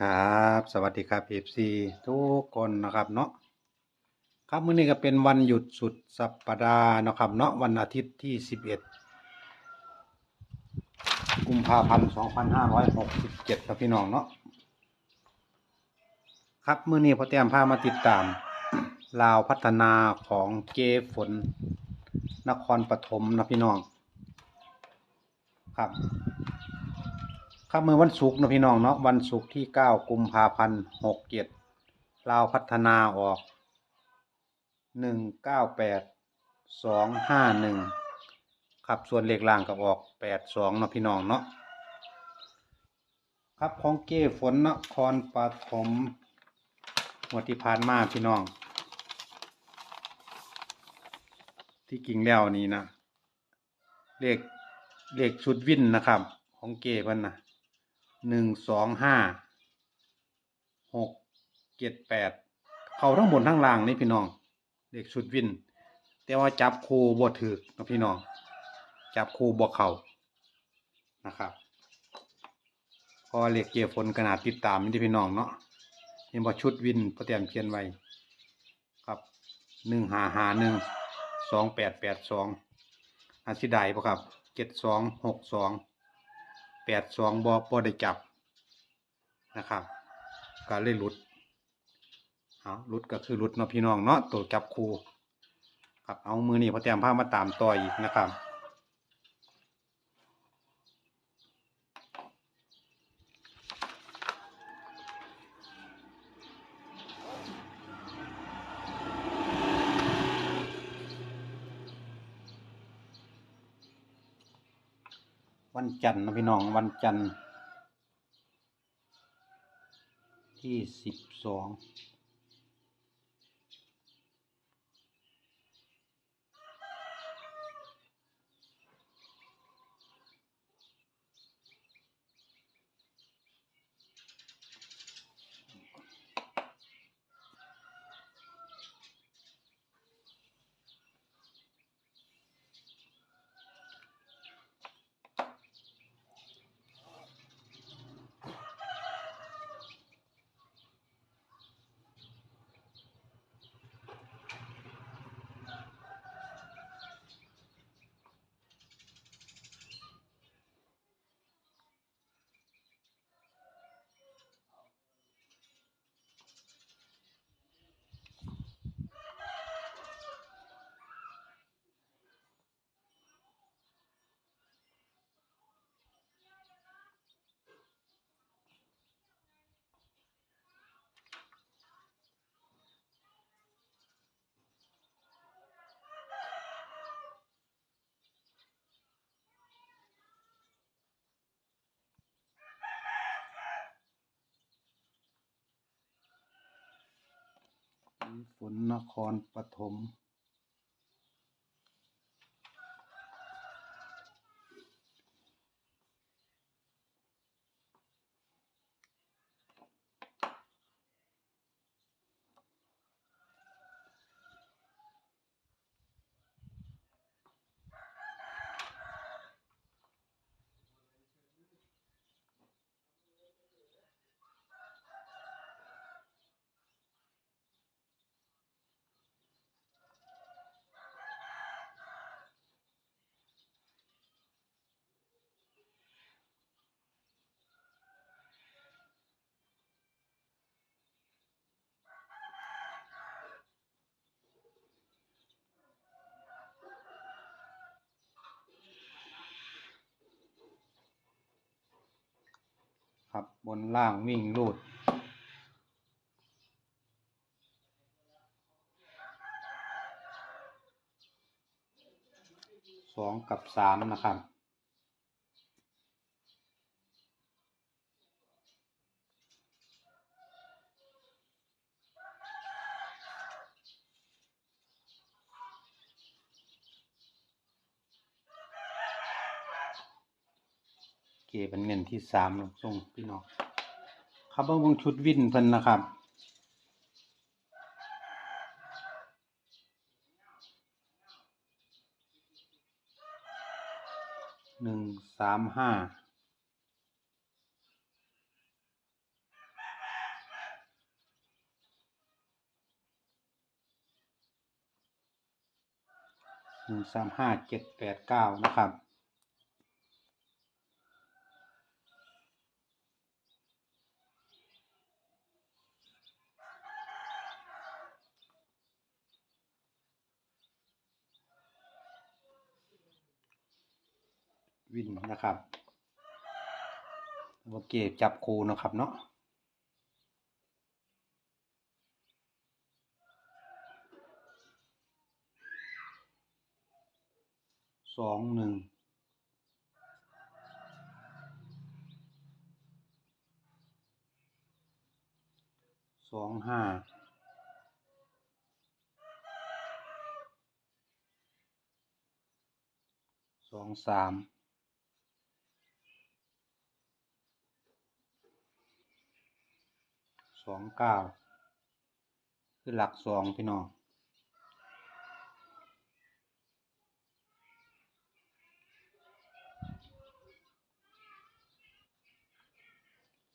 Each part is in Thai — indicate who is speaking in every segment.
Speaker 1: ครับ สวัสดีครับ FC ทุกคนนะครับเนาะครับมื้อนี้ก็เป็นวันหยุดสุดสัปดาห์นะครับเนาะวันอาทิตย์ที่ 11 กุมภาพันธ์2567ครับพี่น้องเนาะครับมื้อนี้พ่อแต้มพามาติดตามลาวพัฒนาของเกฝนนครปฐมนะพี่น้อง ครับ ครับเมื่อวันศุกร์นะพี่น้องเนาะวันศุกร์ที่9กุมภาพันธ์67ลาวพัฒนาออก198 251ครับส่วนเลขล่างก็ออก82เนะพี่น้องเนาะครับของเก้ฝนนครปฐมงวดที่ผ่านมาพี่น้อง ที่กิ่งแล้วนี่นะเลขเลขชุดวินนะครับ ของเก้พิ่นนะ หนึ่งสองห้าหกเจ็ดแปดเขาทั้งบนทั้งล่างนี่พี่น้องเลขชุดวิน แต่ว่าจับคูบ่ถือนะพี่น้อง จับคูบ่เข่านะครับพอเหลขเกียร์ฝนขนาดติดตามนี่พี่น้องเนาะเห็นว่าชุดวินพอเตรียมเขียนไว้ครับหนึ่งหาหาหนึ่งสองแปดแปดสองอาชิไดปะครับเจ็ดสองหกสอง แปดสองบอพอได้จับนะครับก็เลยหลุดเอาหลุดก็คือหลุดเนาะพี่น้องเนาะตัวจับคู่ครับเอามือนี่พอเตรียมผ้ามาตามต่ออีกนะครับ วันจันทร์นะพี่น้องวันจันทร์ที่สิบสอง ฝนนครปฐม ครับบนล่างวิ่งรูด สองกับสามนะครับ เกเป็นเงินที่สามลงส่งพี่น้องครับเบิ้งชุดวินเพิ่นนะครับหนึ่งสามห้าหนึ่งสามห้าเจ็ดแปดเก้านะครับ นะครับโอเคจับคูนะครับเนาะสองหนึ่งสองห้าสองสามส องเก้าคือหลักสองพี่น้อง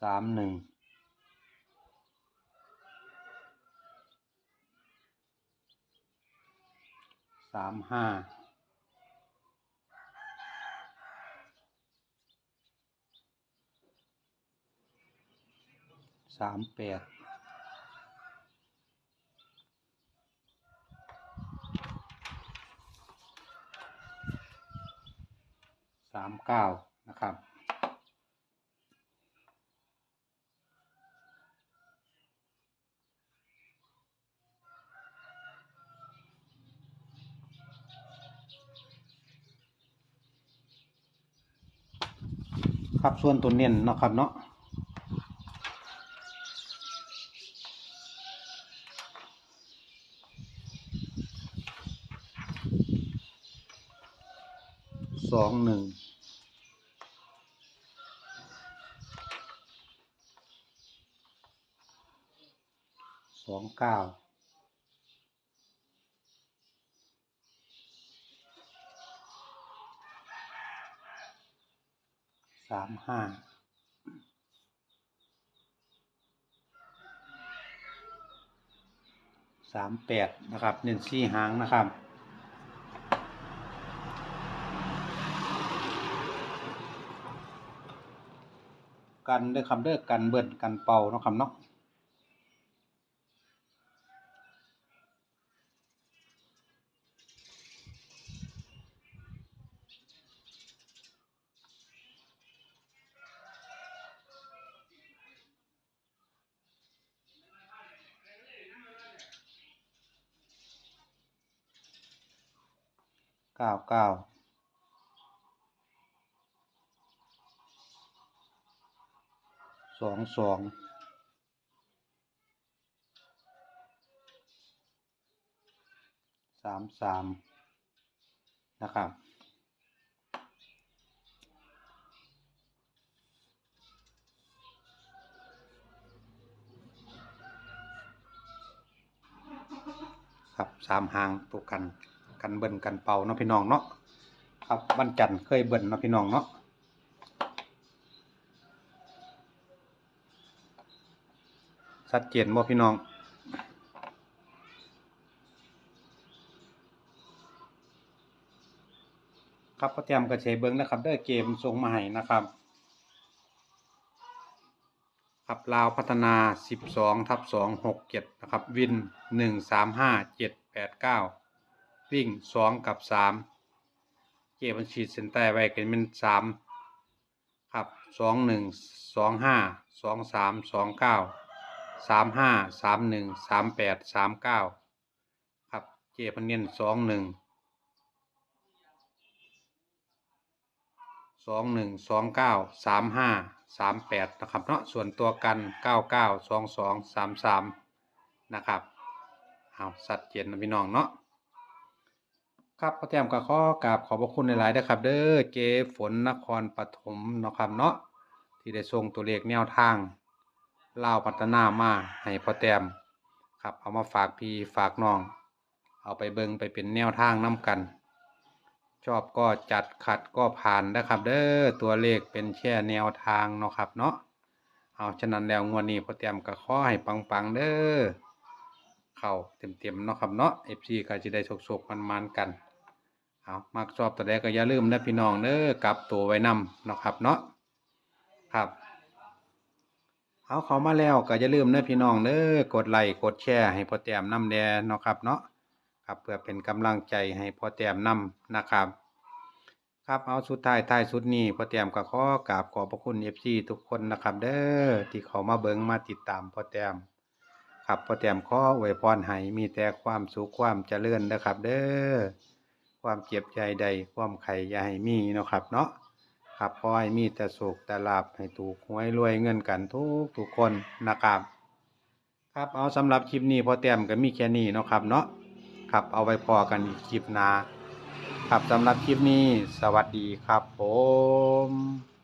Speaker 1: สามหนึ่งสามห้า สามแปดสามเก้านะครับครับส่วนตัวเน้นเนาะครับเนาะสองหนึ่งส องเก้าสามห้าสามแปดนะครับเน้นสี่หางนะครับกันเด้อคำเด้อกันเบิ่นกันเป่าเนาะครับเนาะ เก้าเก้าสองสองสามสามนะครับครับสามหางตัวกัน กันเบิ่นกันเป่าเนาะพี่น้องเนาะครับวันจันทร์เคยเบิ่นเนาะพี่น้องเนาะชัดเจนบ่พี่น้องครับก็เตรียมกระเชยเบิ้งนะครับด้อเกมส่งมาให้นะครับ ครับลาวพัฒนา 12ทับ2 6 7นะครับ วิน 1 3 5 7 8 9 วิ่ง2กับ3เกมบัญชีดเส้นใต้ไว้กันเป็น3ครับ2 1 2 5 2 3 2 9 3 5 3 1 3 8 3 9ครับเกมพันเนียน2 1สองหนึ่งสองเก้าสามห้าสามแปดนะครับเนาะส่วนตัวกันเก้าเก้าสองสองสามสามนะครับเอาสัตว์เจนนะพี่น้องเนาะ ครับพ่อแต้มก็ขอกราบขอบพระคุณหลายๆนะครับ เด้อเจฝนนครปฐมเนาะครับเนาะที่ได้ส่งตัวเลขแนวทางเล่าวพัฒนามาให้พ่อแต้มครับเอามาฝากพี่ฝากน้อง เอาไปเบิงไปเป็นแนวทางน้ำกัน ชอบก็จัดขัดก็ผ่านนะครับ เด้อตัวเลขเป็นแค่แนวทางเนาะครับเนาะเอาฉะนั้นแล้วงวดนี้พอเตรียมก็ขอให้ปังๆเด้อเข้าเต็มๆเนาะครับเนาะ FC ก็จะได้โชคๆมันๆกัน เอามักชอบตัวใดก็อย่าลืมนะพี่น้องเด้อกลับตัวไว้นำเนาะครับเนาะครับเอาเขามาแล้วก็อย่าลืมนะพี่น้องเด้อกดไลค์กดแชร์ให้พ่อแต้มนำแดเนาะครับเนาะครับเพื่อเป็นกำลังใจให้พ่อแต้มนำนะครับ ครับเอาสุดท้ายท้ายสุดนี้พ่อแต้มก็ขอกราบขอบพระคุณ FC ทุกคนนะครับ เด้อที่เขามาเบิ่งมาติดตามพ่อแต้มครับพ่อแต้มขออวยพรให้มีแต่ความสุขความเจริญนะครับ เด้อ ความเจ็บใจใดความไข่ยาให้มีเนาะครับ เนาะครับขอให้มีแต่สุขแต่ลาบให้ถูกหวยรวยเงินกันทุกทุกคนนะครับครับเอาสำหรับคลิปนี้พอเต็มก็มีแค่นี้เนาะครับเนาะครับเอาไว้พอกันอีกคลิปหน้าครับสำหรับคลิปนี้สวัสดีครับผม